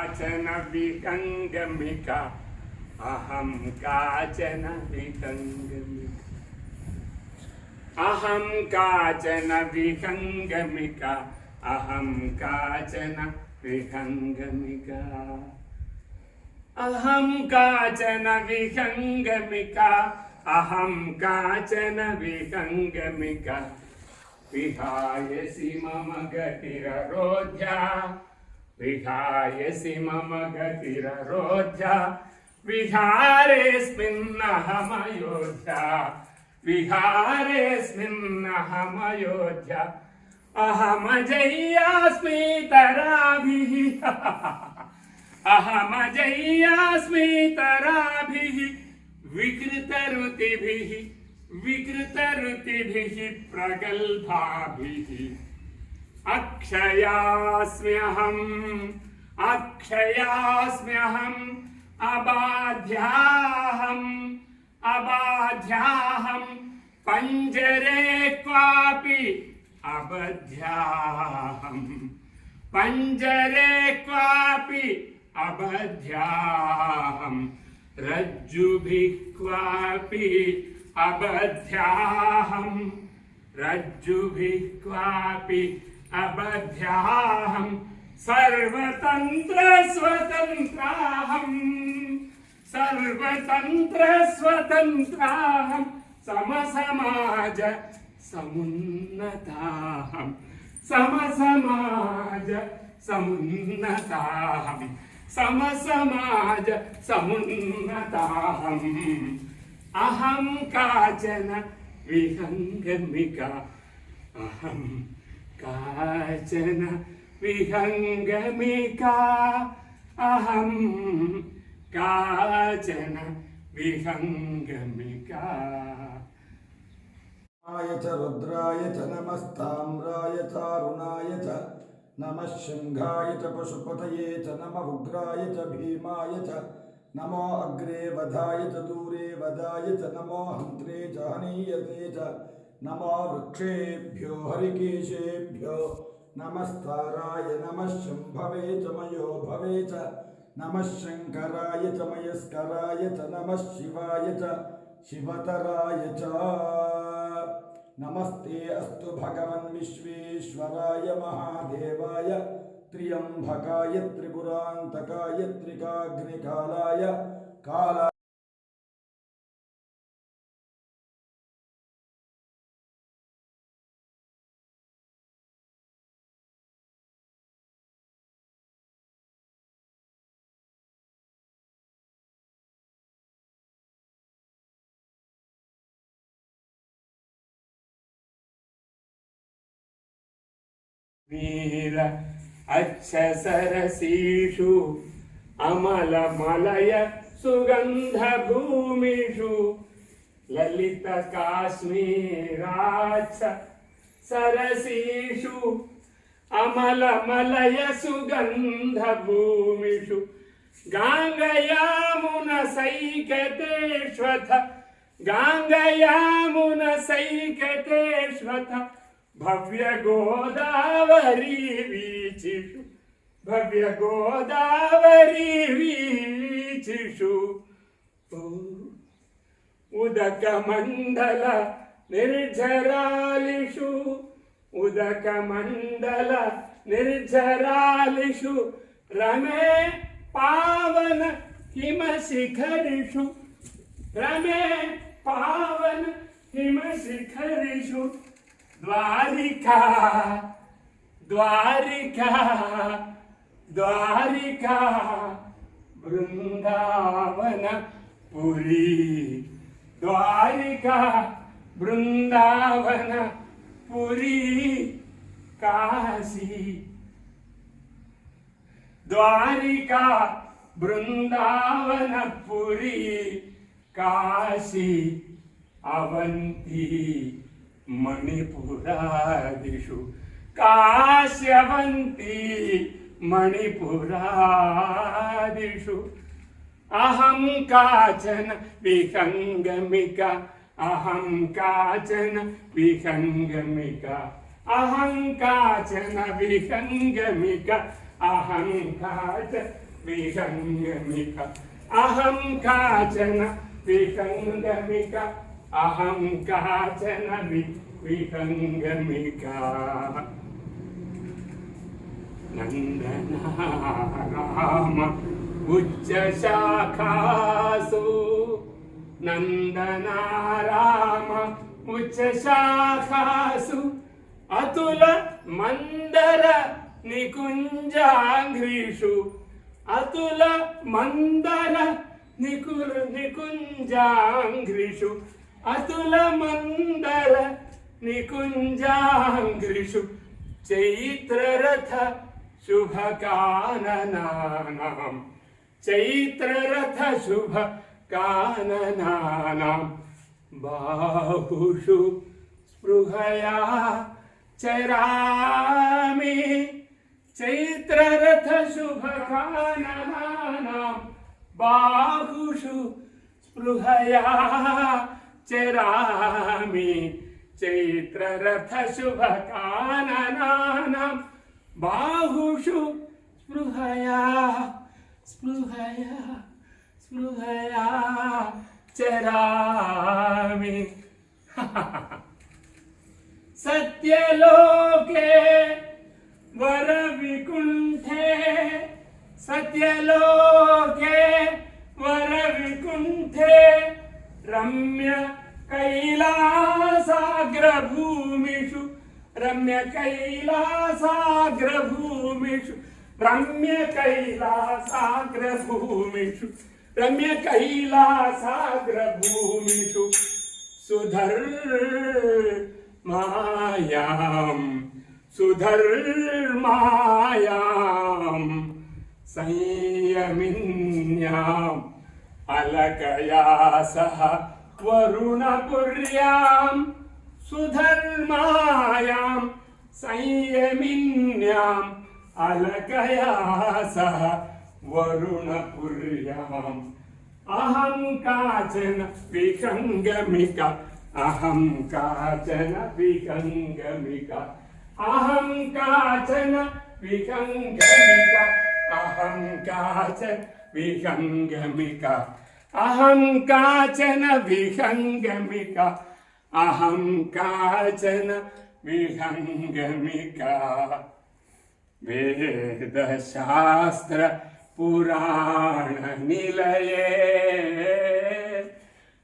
काचन विहङ्गमिका अहं काचन विहङ्गमिका अहं काचन विहङ्गमिका अहं काचन विहङ्गमिका अहं काचन विहङ्गमिका अहं काचन विहङ्गमिका विहायसि मम गतिररोध्या विहायसि मम गतिररोध्या विहारेऽस्मिन्नहमयोध्या विहारेऽस्मिन्नहमयोध्या अहमजय्यास्मि तराभिः। अहमजय्यास्मि तराभिः विकृतरुतिभिः प्रगल्भाभिः अक्षयास्म्यहम्। अक्षयास्म्यहम्। अबाध्याहम्। अबाध्याहम्। पञ्जरे क्वापि अबध्याहम्। पञ्जरे क्वापि अबध्याहम्। रज्जुभिः क्वापि अबध्याहम्। रज्जुभिः क्वापि अबध्याहम् सर्वतन्त्रस्वतन्त्राहम् सर्वतन्त्रस्वतन्त्राहम् समसमाज समुन्नताहम् समसमाज समुन्नताहम् समसमाज समुन्नताहम् अहं काचन विहङ्गमिका। अहं काचन विहङ्गमिका अहं काचन विहङ्गमिका य च रुद्राय च नमस्ताम्राय चारुणाय च नमः शृङ्गाय च पशुपतये च नमः उग्राय च भीमाय च नमो अग्रे वधाय च दूरे वदाय च नमो हन्त्रे च हनीयते च नमो वृक्षेभ्यो हरिकेशेभ्यो। नमस्ताराय नमः शम्भवे च मयो भवे च। नमः शङ्कराय च मयस्कराय च। नमः शिवाय च शिवतराय च। नमस्ते अस्तु भगवन् विश्वेश्वराय महादेवाय। त्र्यम्बकाय त्रिपुरान्तकाय त्रिकाग्निकालाय काला వీల అక్షసరసీషు అమల మలయ సుగంధ భూమిషు లలిత కాశ్మీరాక్ష సరసీషు అమల మలయ సుగంధ భూమిషు గాంగయామున సైకతేశ్వత గాంగయామున సైకతేశ్వత भव्यगोदावरी वीचिषु भव्यगोदावरी वीचिषु उदकमण्डल निर्झरालिषु। उदकमण्डल निर्झरालिषु। रमे पावन हिमशिखरिषु। रमे पावन हिमशिखरिषु द्वारिका द्वारिका द्वारिका वृन्दावन पुरी द्वारिका वृन्दावन पुरी काशी। द्वारिका वृन्दावन पुरी काशी अवन्ती मणिपुरादिषु काश्यवन्ती मणिपुरादिषु। अहं काचन विहङ्गमिका, अहं काचन विहङ्गमिका, अहं काचन विहङ्गमिका, अहं काच विहङ्गमिक, अहं काचन विहङ्गमिक। అహం కాచన విహంగమిక నందనారామ ఉచ్చ శాఖాసు నందనారామ ఉచ్చ శాఖాసు అతుల మందర నికుంజాంఘ్రీషు అతుల మందర నికుల నికుంజాంఘ్రీషు అతుల మందర నికుంజాంగ్రిషు చైత్రరథ శుభకాననానాం చైత్రరథ శుభ काननानां बाहुषु स्पृहया चरामि। चैत्ररथशुभकाननानां बाहुषु स्पृहया चरामि चैत्ररथ शुभकाननानां बाहुषु स्पृहया स्पृहया स्पृहया चरामि सत्यलोके वरविकुण्ठे सत्यलोके वरविकुण्ठे रम्य कैलासाग्रभूमिषु रम्य कैलासाग्रभूमिषु रम्य कैलासाग्रभूमिषु रम्य कैलासाग्रभूमिषु सुधर्मायां सुधर्मायां संयमिन्याम् अलकया सह वरुणपुर्यां सुधर्मायां संयमिन्याम् अलकया सह वरुणपुर्याम् अहं काचन विहङ्गमिका अहं काचन विहङ्गमिका अहं काचन विहङ्गमिका अहं काचन विहङ्गमिका। अहं काचन विहङ्गमिका। अहं काचन विहङ्गमिका। वेदशास्त्र पुराणनिलये।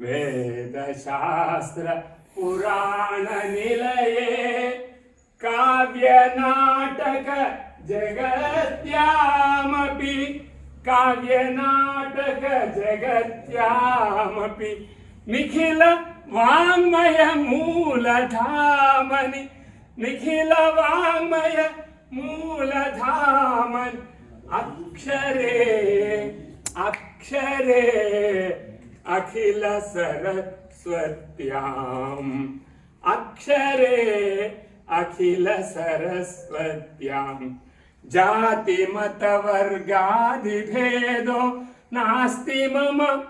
वेदशास्त्र पुराणनिलये। काव्यनाटक जगत्यामपि काव्यनाटक जगत्यामपि निखिल वाङ्मय मूलधामनि निखिल वाङ्मय मूलधामन् अक्षरे జాతి మత వర్గాది భేదో నాస్తి మమ.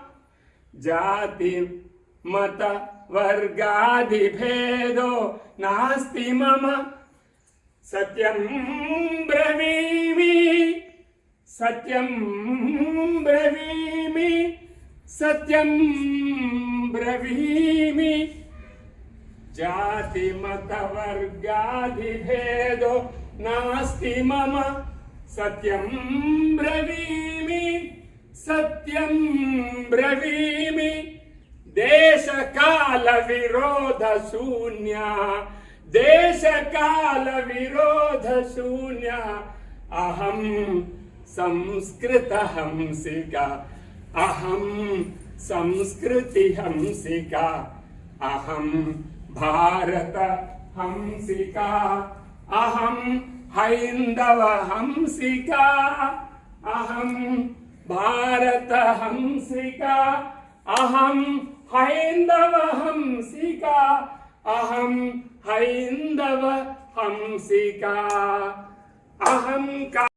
జాతి మత వర్గాది భేదో నాస్తి మమ. సత్యం బ్రవీమి సత్యం బ్రవీమి సత్యం బ్రవీమి. జాతి మత వర్గాది భేదో नास्ति मम। सत्यं ब्रवीमि। सत्यं ब्रवीमि। देशकालविरोधशून्या। देशकालविरोधशून्या। अहं संस्कृतहंसिका। अहं संस्कृतिहंसिका। अहं भारतहंसिका। అహం హైందవ హంసిక అహం భారత హంసిక అహం హైందవ హంసిక అహం హైందవ హంసిక. అహంకార